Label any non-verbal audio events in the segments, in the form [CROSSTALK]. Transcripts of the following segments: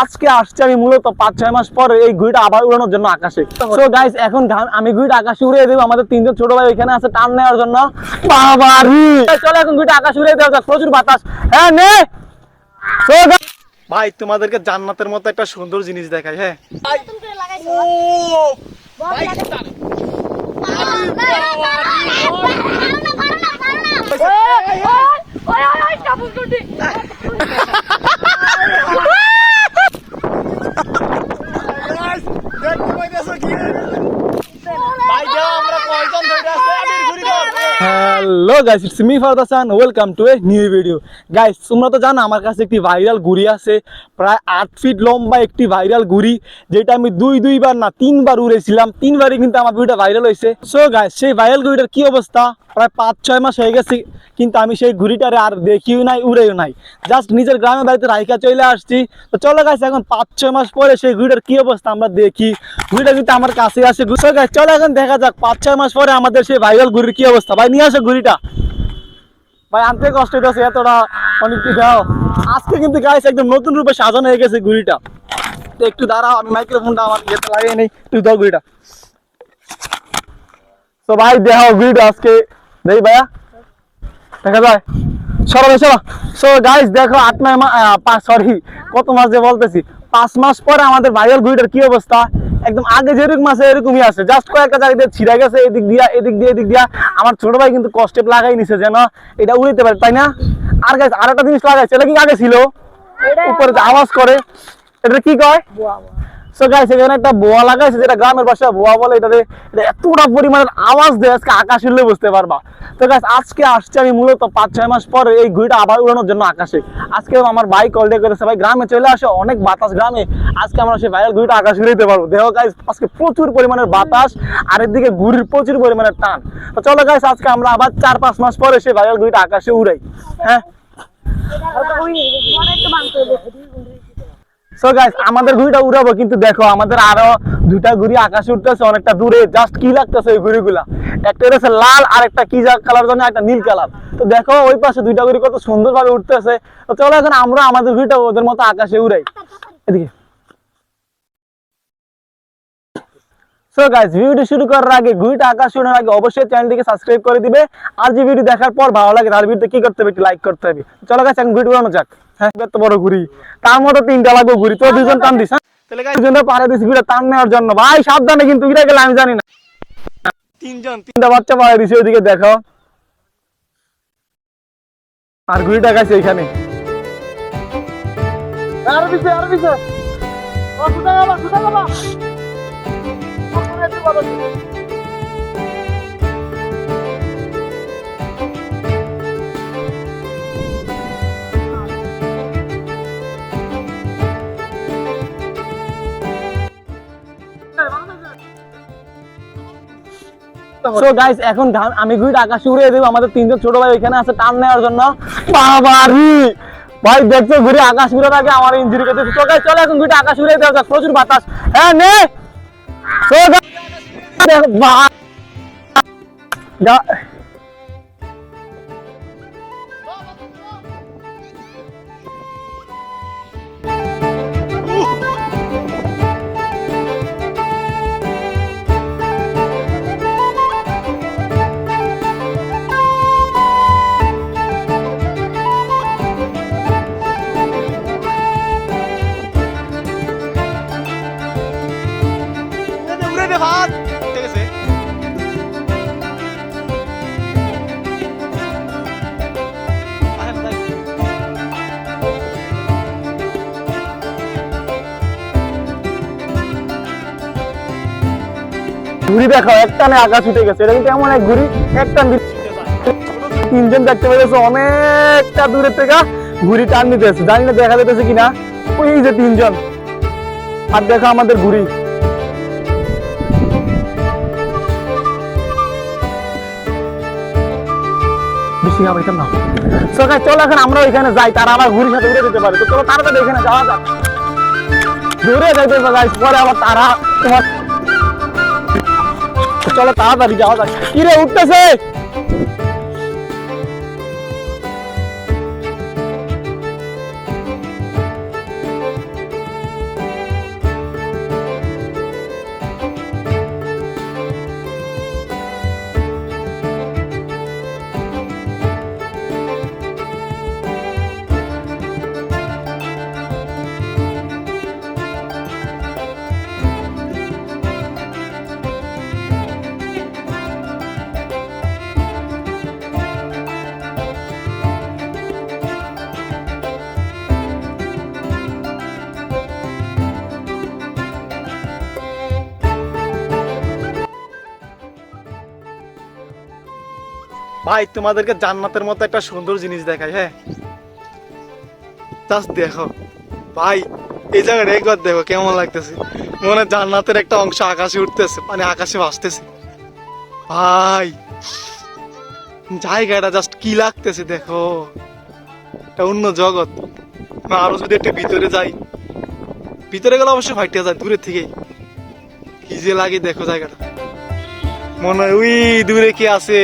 আজকে আসছে আমি মূলত পাঁচ ছয় মাস পর এই ঘুড়িটা আবার উড়ানোর জন্য আকাশে সো গাইস এখন আমি ঘুড়িটা আকাশে উড়িয়ে দেবো আমাদের তিনজন ছোট ভাই ওইখানে আছে টান নেওয়ার জন্য বাবারি চলো এখন ঘুড়িটা আকাশে উড়িয়ে দেওয়া যাক প্রচুর বাতাস হ্যাঁ নে ভাই তোমাদেরকে জান্নাতের মতো একটা সুন্দর জিনিস দেখাই হ্যাঁ নতুন করে লাগাইছো বল লাগাইছো ওই ওই ওই কাবুল করতে hello guys it's me Fardasan welcome to a new video guys তোমরা তো জানো আমার কাছে একটি ভাইরাল ঘুড়ি আছে, প্রায় আট ফিট লম্বা একটি ভাইরাল ঘুড়ি যেটা আমি দুই, দুইবার না, তিনবার উড়েছিলাম, তিনবারই কিন্তু আমার ভিডিওটা ভাইরাল হয়েছে। সো গাইস সেই ভাইরাল ঘুড়িটার কি অবস্থা? প্রায় পাঁচ, ছয় মাস হয়ে গেছে, কিন্তু আমি সেই ঘুড়িটারে আর দেখিও নাই উড়েও নাই। জাস্ট নিজের গ্রামের বাড়িতে রাইকা চলে আসছি। তো চলো গাইস এখন পাঁচ, ছয় মাস পরে সেই ঘুড়িটার কি অবস্থা আমরা দেখি। ঘুড়িটা কিন্তু আমার কাছে আসে সো গাইস চলো এখন দেখা যাক পাঁচ, ছয় মাস পরে আমাদের সেই ভাইরাল ঘুড়ির কি অবস্থা। ভাই, নিয়ে আসো ঘুড়িটা। ভাই, আনতে কষ্ট হইতেছে, এতটা অনেক দাও। আজকে কিন্তু গাইস একদম নতুন রূপে সাজানো হয়ে গেছে ঘুড়িটা। তো একটু দাঁড়াও, আমি মাইক্রোফোনটা আমার ইয়েতে লাগিয়ে নেই তুই দাও ঘুড়িটা। তো ভাই, দেখো ঘুড়িটা আজকে দেই ভাইয়া। দেখা যায়। সরো ভাই সরো। সো গাইস দেখো আট নয় মাস সরি কত মাস যে বলতেছি। পাঁচ মাস পরে আমাদের ভাইরাল কি অবস্থা? একদম আগে যেরকম আছে এরকমই আছে। জাস্ট কয়েকটা জায়গা দিয়ে ছিঁড়ে গেছে এদিক দিয়া এদিক দিয়ে এদিক দিয়া। আমার ছোট ভাই কিন্তু কষ্টে লাগাই নিছে যেন এটা উড়িতে পারে তাই না? আর গাইস আর একটা জিনিস লাগাইছে এটা কি আগে ছিল? উপরে আওয়াজ করে এটা কি কয়? সো গাইস এখানে একটা বোয়া লাগাইছে যেটা গ্রামের ভাষায় বোয়া বলে, এটাতে এটা এতটা পরিমাণের আওয়াজ দেয় আজকে আকাশ উঠলে বুঝতে পারবা। তো গাইস আজকে আসছে আমি মূলত পাঁচ ছয় মাস পরে এই ঘুড়িটা আবার উড়ানোর জন্য আকাশে। আজকে আমার কল দিয়ে করেছে ভাই, গ্রামে চলে আসে, অনেক বাতাস গ্রামে। আজকে আমরা সেই ভাইয়ের ঘুড়িটা আকাশে উড়াইতে পারব। দেখো গাইস আজকে প্রচুর পরিমাণের বাতাস, আর এদিকে ঘুড়ির প্রচুর পরিমাণের টান। তো চলো গাইস আজকে আমরা আবার চার পাঁচ মাস পরে সেই ভাইয়ের ঘুড়িটা আকাশে উড়াই। হ্যাঁ? সো গাইস আমাদের ঘুড়িটা উড়াবো, কিন্তু দেখো, আমাদের আরও দুইটা ঘুড়ি আকাশে উঠতেছে, অনেকটা দূরে। জাস্ট কি লাগতেছে ওই ঘুড়িগুলা? একটা হচ্ছে লাল, আর একটা কি কালার জানি, একটা নীল কালার তো দেখো, ওই পাশে দুইটা ঘুড়ি কত সুন্দর ভাবে উঠতেছে চলো এখন আমরা আমাদের ঘুড়িটা ওদের মতো আকাশে উড়াই। এদিকে। সো গাইস ভিডিওটি শুরু করার আগে, ঘুড়িটা আকাশ উড়ানোর আগে অবশ্যই চ্যানেলটিকে সাবস্ক্রাইব করে দিবে। আর যে ভিডিও দেখার পর ভালো লাগে, তার ভিডিওতে কি করতে হবে, একটু লাইক করতে হবে। চলো গাইস এখন ঘুড়ি উড়ানো যাক। এত বড় ঘুড়ি তার মতো তিনটা লাগবে ঘুড়ি তো দুজন টান দিস হ্যাঁ? তাহলে দুজনে পারে দিস ঘুড়ি টান নেওয়ার জন্য। ভাই সাবধানে কিন্তু উড়ে গেলে আমি জানি না। তিনজন তিনটা বাচ্চা পারে দিছে ওইদিকে দেখো। আর ঘুড়িটা গাইছে এখানে। আর দিছে আর দিছে। সো গাইস এখন আমি ঘুড়িটা আকাশে উড়িয়ে দেবো। আমাদের তিনজন ছোট ভাই ওইখানে আছে, টান নেওয়ার জন্য। বাবারি! ভাই, দেখছ, ঘুরে আকাশ উড়ার আগে আমার ইঞ্জুরি করতেছে তো গাইস চলো এখন ঘুরে আকাশ উড়িয়ে দেওয়া যাক। প্রচুর বাতাস। হ্যাঁ নে! সো দেখো ঘুড়ি দেখো একটানে আকাশ উঠে গেছে। এটা কিন্তু এমন এক ঘুড়ি একটা তিনজন দেখতে পেয়েছে অনেকটা দূরের থেকে ঘুড়ি টান নিতেছে জানি না দেখা যেতেছে কিনা। ওই যে তিনজন। আর দেখো আমাদের এখন আমরা যাই, তারা চলো তাড়াতাড়ি যাওয়া যাক। কিরে উঠতেছে? ভাই, তোমাদেরকে জান্নাতের মতো একটা সুন্দর জিনিস দেখাই হ্যাঁ? দেখো। ভাই, এই জায়গাটা একবার দেখো, কেমন লাগতেছে? মনে জান্নাতের একটা অংশ আকাশে উঠতেছে মানে আকাশে ভাসতেছে। ভাই, জায়গাটা জাস্ট কি লাগতেছে দেখো। এটা অন্য জগৎ। আরও যদি একটু ভিতরে যাই, ভিতরে গেলে অবশ্যই ফাইটে যায় দূরের থেকেই কি যে লাগে দেখো জায়গাটা। মনে হয়, উই, দূরে কি আছে?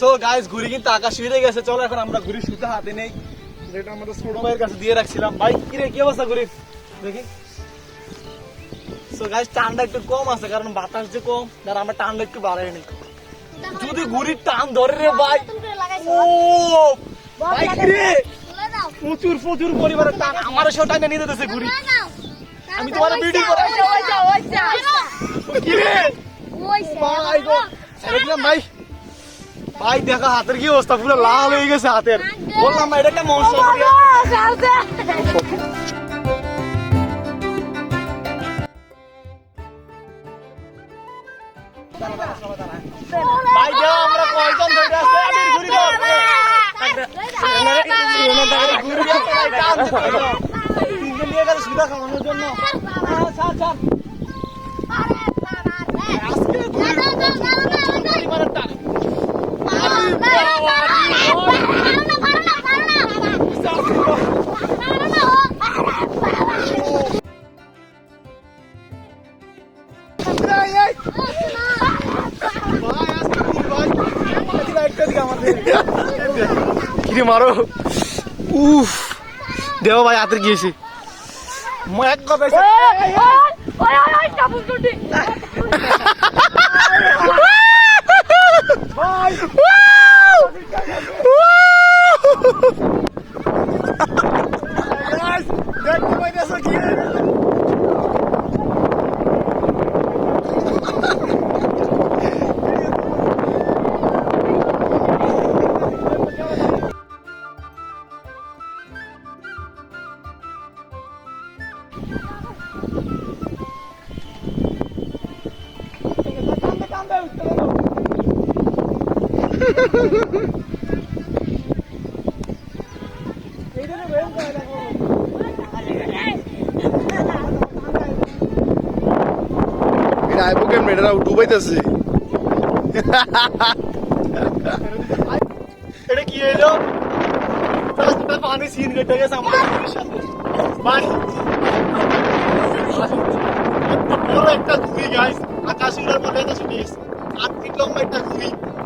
সো গাইস ঘুড়ি কিন্তু আকাশ উড়ে গেছে। চলো এখন আমরা ঘুড়ি শুতে হাতে নেই। যেটা আমাদের ছোট ভাইয়ের কাছে দিয়ে রাখছিলাম। ভাই কি রে কি অবস্থা ঘুড়ি দেখি। সো গাইস টানটা একটু কম আছে কারণ বাতাস যে কম আর আমরা টানটা একটু বাড়াই নি যদি ঘুড়ির টান ধরে রে ভাই। করে ও ভাই লাগাইছো। রে? প্রচুর প্রচুর পরিমাণের টান। আমার সেও টাইনে নিয়ে দিতেছে ঘুরি আমি তোমার ভিডিও করে ওইসা, ওইসা, ওইসা, ওইসা। কি রে? ওইসা, ভাই গো ভাই। ভাই, দেখা, হাতের কি অবস্থা? পুরো লাল হয়ে গেছে হাতের। বললাম না, এটা একটা মনস্টার ভাই দেও আমরা কয়জন ধরে আছে? আমি সুদা খাওয়ানোর জন্য কিরে মারো। উফ। দেও ভাই হাতের গিয়েছি মই এক কথা [LAUGHS] এটা ডুবাইতেছে। এটা কি এলো পানি সিন কেটে গেছে, আমার একটা ঘুড়ি গাছ আকাশ উড়ার মধ্যে একটা ছুটে আট ফিট লম্বা একটা ঘুড়ি।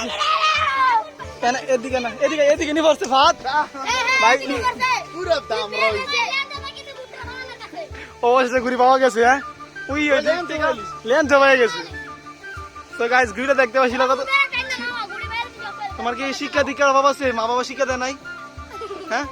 আসি কেন? এদিকে না এদিকে এদিকে নি পড়ছে ভাত। ভাই পুরো দাম অবশেষে ঘুরি পাওয়া গেছে হ্যাঁ? উই ওই লেন জমা গেছে। তো গাইস ঘুরিটা দেখতে পাচ্ছিল কত? তোমার কি শিক্ষা দীক্ষার অভাব আছে? মা বাবা শিক্ষা দেয় নাই? হ্যাঁ?